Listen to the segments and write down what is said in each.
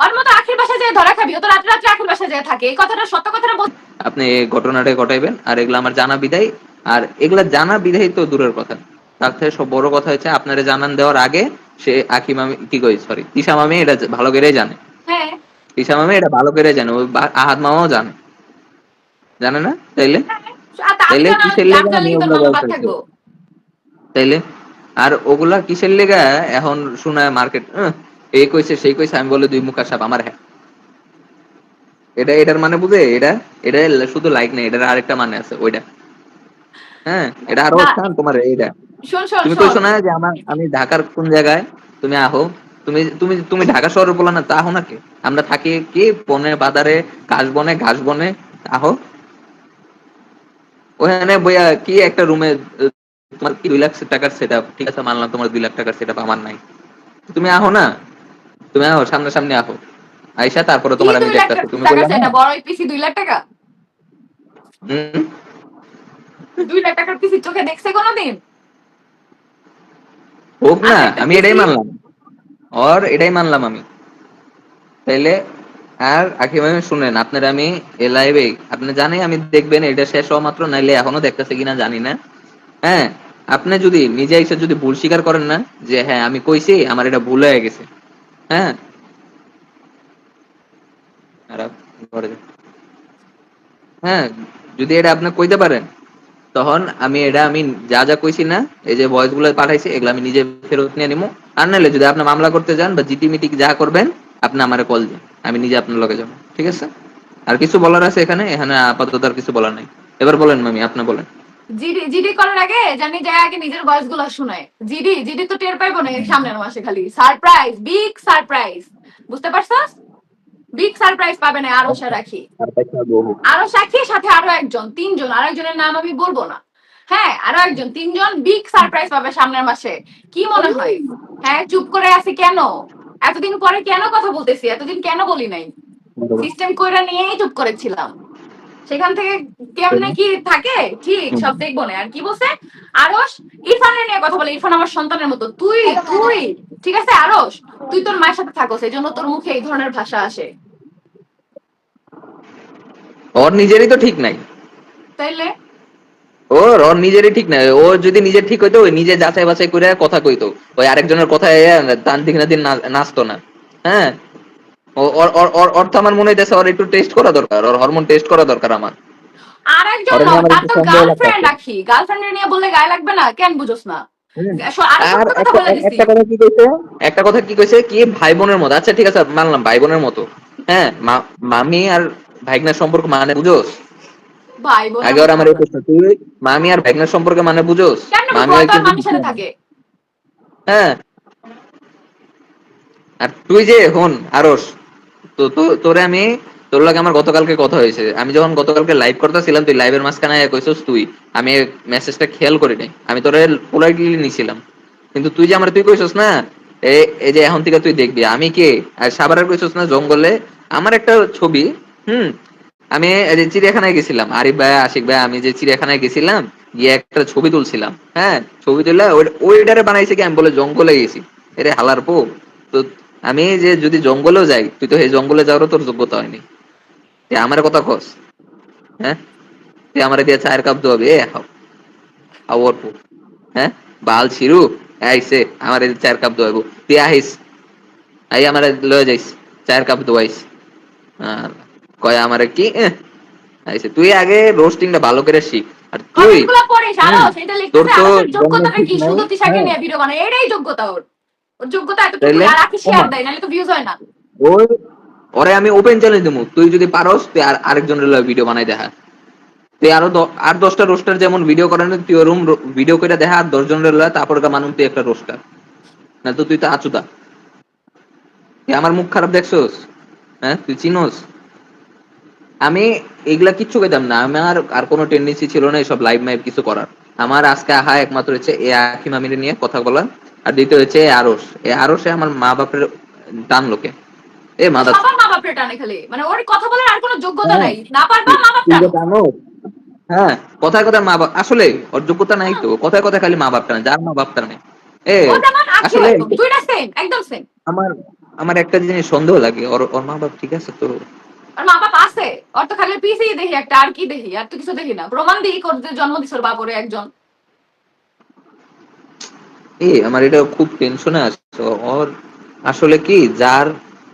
ওর মতো আখির বাসায় যায় ধরা খাবি ও তো রাত্রে রাত্রে আখির বাসায় যায় থাকে। এই কথাটা সত্য কথাটা বল। আপনি ঘটনাটা ঘটাইবেন আর এগুলো আমার জানা বিদায়। আর এগুলা জানা বিদায় তো দূরের কথা। তার থেকে সব বড় কথা হচ্ছে আপনারা জানান দেওয়ার আগে সে আখি মামি কি কই সরি তিশা মামি এটা ভালো করে জানে। হ্যাঁ। তিশা মামি এটা ভালো করে জানে ওই আহাদ মামাও জানে। জানে না? তাইলে? তা আমি তাইলে কিসের লেগে বলতেছি? থাকব। তাইলে? আর ওগুলা কিসের লেগা? এখন শোনায় মার্কেট এই কইছে সেই কইছে আমি বলে দুই মুখার সাপ আমার হ্যাঁ এটা এটার মানে বুঝে? এটা এটা শুধু লাইক নেই এটার আরেকটা মানে আছে ওইটা। হ্যাঁ এটা আরও না। স্থান তোমার এইটা। শোন শোন তুমি কইছো না যে আমার আমি ঢাকার কোন জায়গায়? তুমি আহো। তুমি তুমি তুমি ঢাকা শহরে বলো না তা আহো নাকি? আমরা থাকি কি? বনে বাজারে ঘাস বনে ঘাস বনে আহো। ওখানে বইয়া কি একটা রুমে তোমার কি দুই লাখ টাকার সেট ঠিক আছে মানলাম তোমার দুই লাখ টাকার সেট আমার নাই। তুমি আহো না? তুমি আহো সামনে সামনে আহো। আইসা তারপরে তোমার আমি লাখ তুমি বললে না বড় পিসি দুই লাখ টাকা? হুম, দুই লাখ টাকার পিসি চোখে দেখছে কোনোদিন? হোক না আমি এটাই মানলাম। আর এটাই মানলাম আমি। তাইলে আর আখি ভাই শুনেন আপনার আমি এ লাইভে আপনি জানেন আমি দেখবেন এটা শেষ হওয়া মাত্র নাইলে এখনও দেখতেছে কিনা জানি না। হ্যাঁ আপনি যদি নিজে এসে যদি ভুল স্বীকার করেন না যে হ্যাঁ আমি কইছি আমার এটা ভুল হয়ে গেছে। হ্যাঁ। হ্যাঁ যদি এটা আপনি কইতে পারেন, তখন আমি এটা আমি যা যা কইছি না, এই যে ভয়েসগুলো পাঠাইছি, এগুলো আমি নিজে ফেরত নিয়ে নিবো আর নাহলে যদি আপনি মামলা করতে যান বা জিটি মিটি যা করবেন, আপনি আমারে কল দিন। আমি নিজে আপনার লগে যাব। ঠিক আছে? আর কিছু বলার আছে এখানে? এখানে আপাতত আর কিছু বলার নাই। এবার বলেন মামি, আপনি বলেন। জিডি জিডি করার আগে জানি যায় আগে নিজের ভয়েসগুলো শুনায়। জিডি জিডি তো টের পাইবো না সামনের মাসে খালি। সারপ্রাইজ বিগ সারপ্রাইজ বুঝতে পারছস? বিগ সারপ্রাইজ পাবে না আরও রাখি আরও সাক্ষী সাথে আরও একজন তিনজন আর একজনের নাম আমি বলব না। হ্যাঁ আরও একজন তিনজন বিগ সারপ্রাইজ পাবে সামনের মাসে। কি মনে হয়? হ্যাঁ চুপ করে আছি কেন? এতদিন পরে কেন কথা বলতেছি? এতদিন কেন বলি নাই? সিস্টেম কইরা নিয়েই চুপ করেছিলাম। সেখান থেকে কেমনে কি থাকে? ঠিক সব দেখব না। আর কি বলছে? আরস ইরফানের নিয়ে কথা বলে ইরফান আমার সন্তানের মতো। তুই তুই ঠিক আছে আরস তুই তোর মায়ের সাথে থাকো সেই জন্য তোর মুখে এই ধরনের ভাষা আসে। ওর নিজেরই তো ঠিক নাই। তাইলে? ওর ওর নিজেরই ঠিক নাই। ও যদি নিজে ঠিক হইতো ওই নিজে যাচাই বাছাই করে কথা কইতো। ওই আরেকজনের কথা তান দিন না দিন না- নাচতো না। হ্যাঁ? ওর ওর ওর অর্থ আমার মনে হইতেছে ওর একটু টেস্ট করা দরকার ওর হরমোন টেস্ট করা দরকার আমার। আর একজন ওরে নিয়ে আমার তার তো গার্লফ্রেন্ড রাখি। গার্লফ্রেন্ড নিয়ে বললে গায়ে লাগবে না কেন বুঝোস না? শো- আরও আর সত্য কথা একটা কথা কি কইছে? কি ভাই বোনের মতো? আচ্ছা ঠিক আছে মানলাম ভাই বোনের মতো। হ্যাঁ মামি আর ভাইগনার সম্পর্ক মানে বুঝোস? আগে ওর আমার এই প্রশ্ন তুই মামি আর ভাইগনার সম্পর্কে মানে বুঝোস? মামি? একজন হ্যাঁ। আর তুই যে হন আরস তো তোরে আমি, তোর লাগে আমার গতকালকে কথা হয়েছে। আমি যখন গতকালকে লাইভ করতেছিলাম, তুই লাইভের মাঝখানে কইছস তুই, আমি মেসেজটা খেয়াল করি নাই আমি তোরে পোলাইটলি নিছিলাম। কিন্তু তুই যে আমার, তুই কইছস না এই যে এখন থেকে তুই দেখবি, আমি কে? আর সাবারের কইছস না, জঙ্গলে? আমার একটা ছবি, হুম, আমি যে চিড়িয়াখানায় গেছিলাম। আরিফ ভাই, আশিক ভাই, আমি যে চিড়িয়াখানায় গেছিলাম, গিয়ে একটা ছবি তুলছিলাম। হ্যাঁ ছবি তুলে ওই- ওইটারে বানাইছে কি? আমি বলে জঙ্গলে গেছি। এরে হালার পো। তো আমি যে যদি জঙ্গলেও যাই তুই তো এই জঙ্গলে যাওয়ারও তোর যোগ্যতা হয়নি। তুই আমার কথা কস হ্যাঁ? তুই আমার দিয়ে চায়ের কাপ দোয়াবি এ খাও খাও অল্প হ্যাঁ? বাল ছিরু আইসে আমার এই চায়ের কাপ দোয়াবো তুই আহিস আই আমার লয়ে যাইস চায়ের কাপ দোয়াইস কয় আমারে কি আইসে তুই আগে রোস্টিংটা ভালো করে শিখ। আর তুই তোর তো আরও যোগ্যতাটা কি? শুধু নাই, তিশাকে হ্যাঁ। নিয়ে ভিডিও বানায় এটাই যোগ্যতা ওর। ওর যোগ্যতা এতটুকু আর রাখি শেয়ার দেয়? নাহলে তো ভিউজ হয় না। ওই ওরে আমি ওপেন চ্যালেঞ্জ দেবো। তুই যদি পারস তুই আর আরেকজনের ভিডিও বানাই দেখা। তুই আরও আর দশটা রোস্টার যেমন ভিডিও তুই ওরম ভিডিও করে দেখা আর দশ জনের লগে তারপর মানুষ তুই একটা রোস্টার না তো তুই তো তুই আমার মুখ খারাপ দেখছস? হ্যাঁ তুই চিনোস? আমি এগুলা কিচ্ছু কইতাম না। আমার আর কোনো টেন্ডেন্সি ছিল না এসব লাইভ মাইভ কিছু করার। আমার আজকে আহা একমাত্র হচ্ছে এ আখি মামিরে নিয়ে কথা বলা আর দ্বিতীয় হচ্ছে এ আরস এ আরসে আমার মা বাপের টান লোকে। এ মাদা সবার মা বাপের টানে খালি। মানে ওর কথা বলার আর কোনো যোগ্যতা হ্যাঁ। নাই। না পারবা মা বাপ টানো হ্যাঁ কথায় কথায় মা বাপ আসলে ওর যোগ্যতা নাই তো। কথায় কথায় খালি মা বাপ টানে যার মা বাপ টানে এ আসলে দুইটা সেম একদম সেম আমার আমার একটা জিনিস সন্দেহ লাগে। ওর ওর মা বাপ ঠিক আছে তো? আর মা বাপ আছে। ওর তো খালি পিসি দেখি একটা আর কি দেখি? আর তো কিছু দেখি না। প্রমাণ দিই করতে জন্ম দিছে ওর বাপরে একজন। এই আমার এটা খুব টেনশনে আসছে ওর আসলে কি যার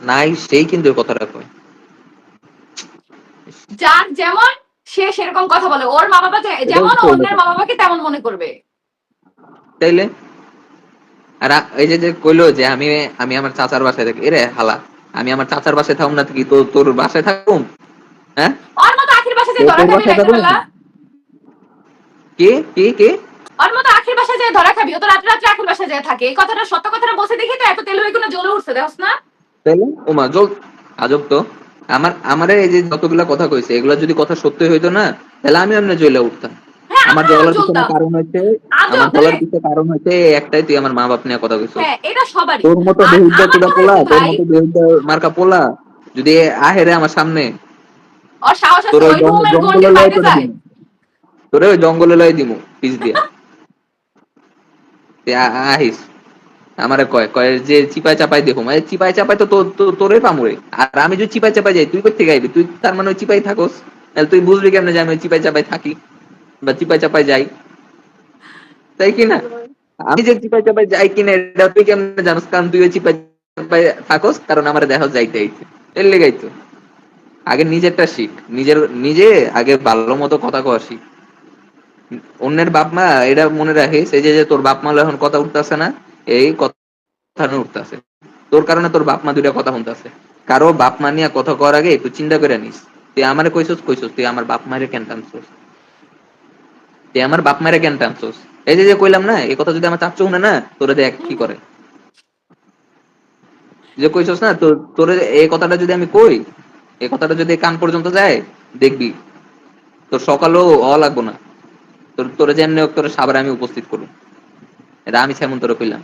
নাই সেই কিন্তু কথাটা কয়। যার যেমন সে সেরকম কথা বলে। ওর মা বাবা যেমন ও অন্যের মা বাবাকে তেমন মনে করবে। তাইলে? আর এই যে যে কইলো যে আমি আমি আমার চাচার বাসায় থাকি এরে হালা আমি আমার চাচার বাসায় থাকুম না থাকি তো তোর বাসায় থাকুম? হ্যাঁ? ওর মতো আখির বাসা যে তোর খাবি বাসায় কে কে কে? ওর মতো আখির বাসা যে ধরা খাবি ও তো আখির যায় থাকে। এই কথাটা সত্য কথাটা বসে দেখি তো এত তেল হয়ে কোনো জ্বলে উঠছে দেখছ না। ওমা জল আজব তো। আমার আমারে এই যে যতগুলা কথা কইছে এগুলা যদি কথা সত্যি হইতো না তাহলে আমি জ্বলে উঠতাম। হ্যাঁ আমার জ্বলার পিছনে কারণ হচ্ছে আমার জ্বলার পিছনে কারণ একটাই তুই আমার মা বাপ নিয়ে কথা কইছিস। হ্যাঁ এটা সবারই। তোর মতো বেহুদা পোলা তোর মতো বেহুদা মার্কা পোলা যদি আহেরে আমার সামনে। ওর সাহস আছে ওই জঙ্গলে লয় তোরে দিমু। তোরে ওই জঙ্গলে লয় দিমু পিস দিয়া। আহিস। আমারে কয় কয়, যে চিপাই চাপাই দেখো মানে চিপাই চাপাই তো তোর- আর আমি যদি চিপাই চাপাই যাই, তুই থেকে আইবি? তুই তার মানে চিপাই থাকোস। তাহলে তুই বুঝবি কেমনে যে আমি চিপাই থাকি, বা চিপাই চাপাই যাই। তাই কি না? আমি যে চিপাই চাপাই যাই কিনা, এটা তুই কেমনে জানোস? কারণ তুই চিপাই থাকোস, কারণ আমার দেখা যাইতে আইছে। এর লেগাই তো। আগে নিজেরটা শিখ। নিজের, নিজে আগে ভালো মতো কথা কওয়া শিখ। অন্যের বাপ মা এটা মনে রাখিস এই যে তোর বাপ মা এখন কথা উঠতেছে না, এই কথা উঠতেছে। তোর কারণে তোর বাপ মা দুইটা কথা শুনতেছে। কারও বাপ মা নিয়ে কথা করার আগে একটু চিন্তা করে নিস, তুই আমারে কইছস কইছস, তুই আমার বাপ মায়ের কেন টানছস? তুই আমার বাপ মায়ের কেন টানছস? এই যে যে কইলাম না, এই কথা যদি আমার চাচ্ছ শুনে না, তোরে দেখ কি করে। যে কইছস না, তোর, তোরে এই কথাটা যদি আমি কই, এই কথাটা যদি কান পর্যন্ত যায়, দেখবি। তোর সকালেও অ লাগবো না। তোর তোরে তোর সাবার আমি উপস্থিত করুন এটা আমি সেমন তোরে কইলাম।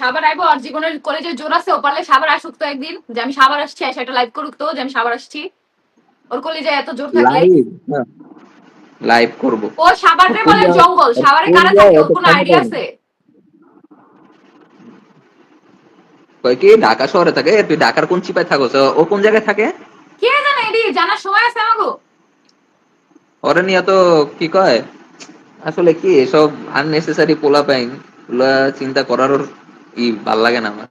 সাবার আইবো আর জীবনের কলেজে জোর আছে ও পারলে সাবার আসুক তো একদিন। যে আমি সাবার আসছি এসে একটা লাইভ করুক তো যে আমি সাবার আসছি। ওর কলেজে এত জোর থাকলে লাইভ লাইভ করব। ও সাবারে বলে জঙ্গল। সাবারে কারা থাকে? ওর কোনো আইডিয়া আছে? কয় কি ঢাকা শহরে থাকে? তুই ঢাকার কোন চিপায় থাকোস? ও কোন জায়গায় থাকে? কে জানে এডি জানার সময় আছে আমাগো। ওরে নিয়ে তো কি কয়? আসলে কি এসব আননেসেসারি পোলা পাইন ওগুলা চিন্তা করার ওর ই ভালো লাগে না আমার?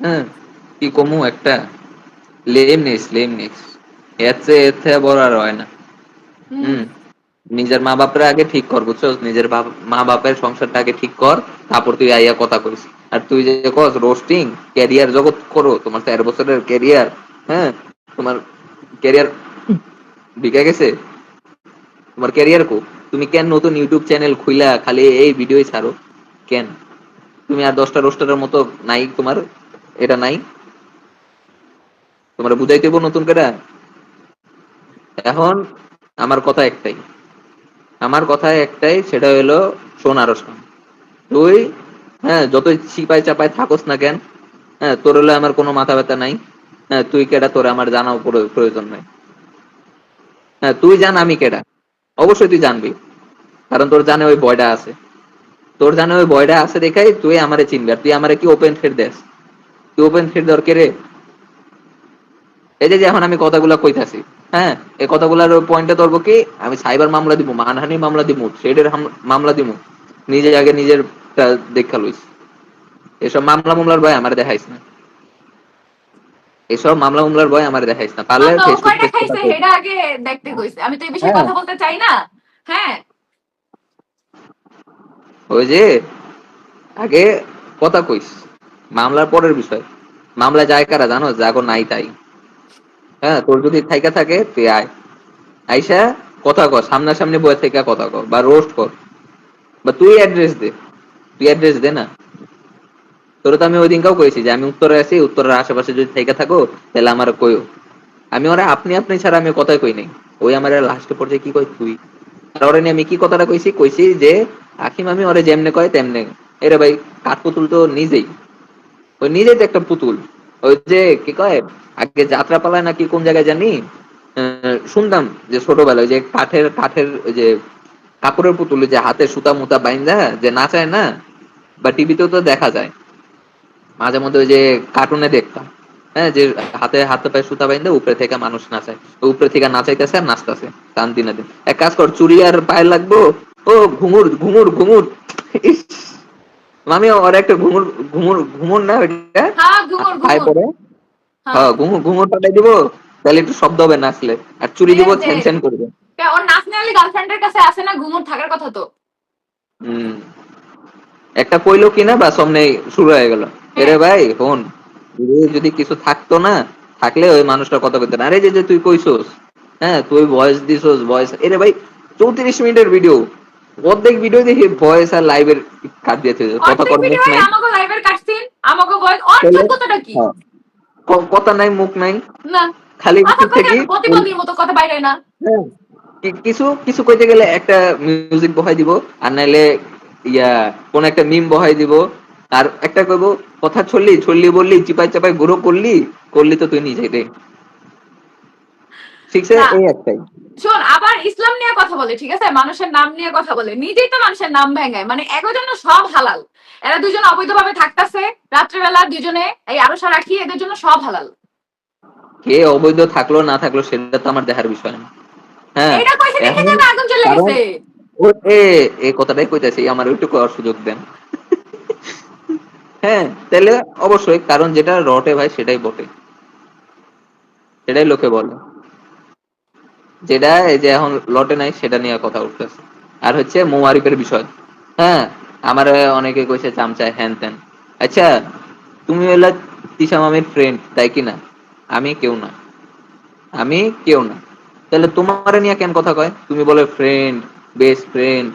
হ্যাঁ কি কমু একটা? লেমনেস লেমনেস এর চেয়ে এর থেকে বড় আর হয় না। হুম। নিজের মা বাপের আগে ঠিক কর বুঝছ? নিজের মা বাপের সংসারটা আগে ঠিক কর তারপর তুই আইয়া কথা কইস। আর তুই যে কস রোস্টিং ক্যারিয়ার জগৎ করো তোমার চার বছরের ক্যারিয়ার হ্যাঁ? তোমার ক্যারিয়ার বিকা গেছে? তোমার ক্যারিয়ার কো। তুমি কেন নতুন ইউটিউব চ্যানেল খুইলা? খালি এই ভিডিওই ছাড়ো। কেন? তুমি আর দশটা রোস্টারের মতো নাই তোমার? এটা নাই? তোমার বুঝাইতে হইবো নতুন করে? এখন আমার কথা একটাই। আমার কথা একটাই, সেটা হলো শোন আরও শোন। তুই হ্যাঁ যতই চিপাই চাপাই থাকোস না কেন হ্যাঁ তোর হলে আমার কোনো মাথা ব্যথা নাই। হ্যাঁ তুই কেডা তোর আমার জানাও প্রয়োজন নাই। হ্যাঁ তুই জান আমি কেডা। অবশ্যই তুই জানবি। কারণ তোর জানে ওই বয়টা আছে। তোর জানে ওই বয়টা আছে দেখাই তুই আমারে চিনবি আর তুই আমারে কি ওপেন ফের দেস? তুই ওপেন ফের দরকার রে? এই যে এখন আমি কথাগুলা কইতাছি হ্যাঁ? এই কথাগুলার পয়েন্টে ধরবো কি? আমি সাইবার মামলা দিব, মানহানি মামলা দিব ট্রেডের মামলা দিব। নিজে আগে নিজের দেখা লইস। এসব মামলা মামলার ভয় আমার দেখাইস না। এসব মামলা মামলার ভয় আমার দেখাইস না। পারলে ফেসবুক খাইছে আগে দেখতে কইছে। আমি তো এই বিষয়ে হ্যাঁ। কথা বলতে চাই না। হ্যাঁ। ওই যে আগে কথা কইস মামলার পরের বিষয়। মামলা যায় কারা জানো? জাগো নাই তাই। হ্যাঁ তোর যদি থাইকা থাকে তুই আয়। আইসা কথা কর সামনাসামনি বয়ে থেকে কথা কর বা রোস্ট কর। বা তুই অ্যাড্রেস দে। তুই অ্যাড্রেস দে না? তোর তো আমি ওই দিনকাও কইছি যে আমি উত্তরে আছি, উত্তরের আশেপাশে যদি থাইকা থাকো, তাহলে আমার কইও। আমি ওরা আপনি আপনি ছাড়া আমি কথাই কই নাই। ওই আমার লাস্ট পর্যায়ে কি কই তুই? আর আমি কি কথাটা কইছি? কইছি যে, আখিম আমি ওরে যেমনে কয় তেমনে। এরে ভাই, কাঠ পুতুল তো নিজেই। ওই নিজেই তো একটা পুতুল। ওই যে, কি কয়, আগে যাত্রা পালায় নাকি কোন জায়গায় জানি শুনতাম যে ছোটবেলায় যে কাঠের কাঠের যে কাপড়ের পুতুল যে হাতে সুতা মুতা বাইন্দা, যে নাচায় না, বা টিভিতেও তো দেখা যায়। মাঝে মধ্যে ওই যে কার্টুনে দেখতাম। হ্যাঁ যে হাতে হাতে পায়ে সুতা বাইন্দে উপরে থেকে মানুষ নাচায়। উপরে থেকে নাচাইতেছে আর নাচতেছে টান দিনে দিন। এক কাজ কর চুরি আর পায়ে লাগবো? ও ঘুঙুর ঘুঙুর ইস, মামি ওর একটা ঘুঙুর ঘুঙুর ঘুঙুর না ওইটা? হ্যাঁ ঘুমুর পায়ে ঘুমুর পরে হ্যাঁ। হ্যাঁ ঘুঙুর ঘুঙুর পাঠাই দিব। তাহলে একটু শব্দ হবে নাচলে। আর চুরি দিব ছ্যান ছ্যান করবে। ওর গার্লফ্রেন্ডের কাছে আসে না ঘুমুর থাকার কথা তো? হুম। একটা কইলো কিনা বা সামনে শুরু হয়ে গেল। এরে ভাই ফোন যদি কিছু থাকতো না থাকলে ওই মানুষটা কথা কইতো না আরে যে যে তুই কইছস হ্যাঁ তুই ভয়েস দিছস ভয়েস এরে ভাই চৌত্রিশ মিনিটের ভিডিও অর্ধেক ভিডিও দেখি ভয়েস আর লাইভের কাট দিয়েছে কথা কর মুখ নাই। আমাকে লাইভের কাটছিন আমাকে বয় ওর তাহলে- কি? হ্যাঁ। কথা নাই মুখ নাই। না। খালি কিছু থেকে প্রতিবন্ধীর মতো কথা বাইরে না। হ্যাঁ, কিছু কিছু কইতে গেলে একটা মিউজিক বহাই দিব আর নাইলে ইয়া কোন একটা মিম বহাই দিব। আর একটা কইব কথা ছড়লি ছড়লি বললি চিপাই চাপাই গুঁড়ো করলি করলি তো তুই নিজেই রে ঠিক আছে? এই একটাই। শোন আবার ইসলাম নিয়ে কথা বলে ঠিক আছে? মানুষের নাম নিয়ে কথা বলে। নিজেই তো মানুষের নাম ভেঙায় মানে এগো জন্য সব হালাল। এরা দুজন অবৈধভাবে থাকতেছে রাত্রেবেলা দুজনে এই আরও রাখি এদের জন্য সব হালাল। কে অবৈধ থাকল না থাকল সেটা তো আমার দেখার বিষয় না। হ্যাঁ। এটা কইছে দেখে যাবে আগুন চলে গেছে। এ এই কথাটাই কইতাছি, আমার একটু করার সুযোগ দেন। হ্যাঁ তাহলে অবশ্যই, কারণ যেটা রটে ভাই, সেটাই বটে। সেটাই লোকে বলে। যেটা এই যে এখন লটে নাই, সেটা নিয়ে কথা উঠতেছে। আর হচ্ছে বিষয়। হ্যাঁ আমার অনেকে কইছে চামচা হ্যান ত্যান। আচ্ছা তুমি হলো তিশা মামির ফ্রেন্ড তাই কি না? আমি কেউ না। আমি কেউ না। তাহলে তোমার নিয়ে কেন কথা কয়? তুমি বলে ফ্রেন্ড বেস্ট ফ্রেন্ড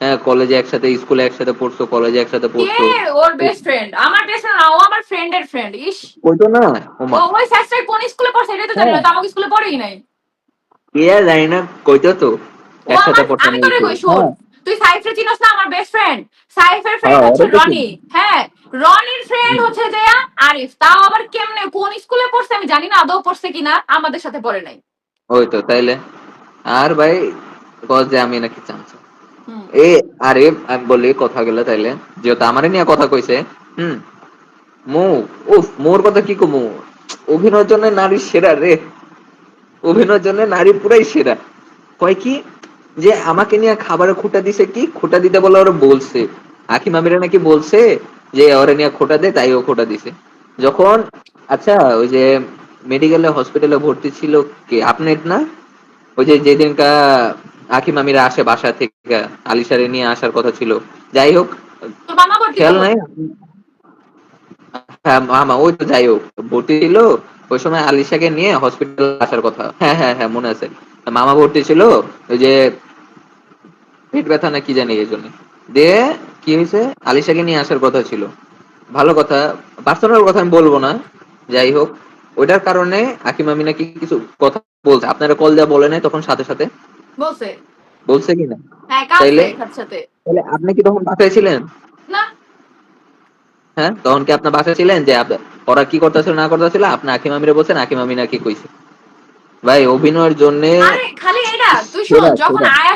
হ্যাঁ কলেজে একসাথে স্কুলে একসাথে পড়ছো কলেজে একসাথে পড়ছো। কে ওর বেস্ট ফ্রেন্ড আমার বেস্ট ফ্রেন্ড ও আমার ফ্রেন্ডের ফ্রেন্ড ইস। কইতো না? ও ওই স্যার কোন স্কুলে পড়ছে এটা তো জানি না তো আমাকে স্কুলে পড়েই নাই। কে আর জানি না কইতো তো। একসাথে পড়তাম আমি তোরে কই শোন হ্যাঁ, তুই সাইফরে চিনস না আমার বেস্ট ফ্রেন্ড সাইফের ফ্রেন্ড হ্যাঁ, হচ্ছে রনি। হ্যাঁ রনির ফ্রেন্ড হচ্ছে যে আরিফ। তাও আবার কেমনে কোন স্কুলে পড়ছে আমি জানি না আদৌ পড়ছে কিনা আমাদের সাথে পড়ে নাই। ওই তো তাইলে। আর ভাই যে আমি নাকি চামচা এ আরে আমি বলি কথা গেলে তাইলে। যেহেতু আমারে নিয়ে কথা কইছে হুম মু উফ মোর কথা কি কমু? অভিনয়ের জন্য নারী সেরা রে। অভিনয়ের জন্য নারী পুরাই সেরা। কয় কি? যে আমাকে নিয়ে খাবারে খোটা দিছে কি? খোটা দিতে বলে ওরা বলছে। আকি মামিরা নাকি বলছে যে ওরা নিয়ে খোটা দে তাই ও খোটা দিছে। যখন আচ্ছা ওই যে মেডিকেলে হসপিটালে ভর্তি ছিল কে? আপনি না? ওই যে যেদিনকা আকি মামিরা আসে বাসা থেকে আলিশারে নিয়ে আসার কথা ছিল। যাই হোক খেয়াল নাই? হ্যাঁ মামা ওই তো যাই হোক ভর্তি ছিল ওই সময় আলিশাকে নিয়ে হসপিটাল আসার কথা। হ্যাঁ হ্যাঁ হ্যাঁ মনে আছে। মামা ভর্তি ছিল ওই যে পেট ব্যথা না কি জানি এই জন্য। দিয়ে কি হয়েছে? আলিশাকে নিয়ে আসার কথা ছিল। ভালো কথা পার্সোনাল কথা আমি বলব না। যাই হোক ওইটার কারণে আকিম আমি নাকি কিছু কথা বলছে। আপনারা কল দেওয়া বলে নাই তখন সাথে সাথে। বলছে। বলছে কিনা হ্যাঁ তাইলে? সাথে? তাহলে আপনি কি তখন বাসায় ছিলেন? না। হ্যাঁ তখন কি আপনার বাসায় ছিলেন? যে ওরা কি করতেছিল না করতেছিল? আপনি আকিম আমিরে বলছেন আকিম আমি নাকি কইছে। ভাই অভিনয়ের জন্য খালি এটা তুই শোন যখন আয়াস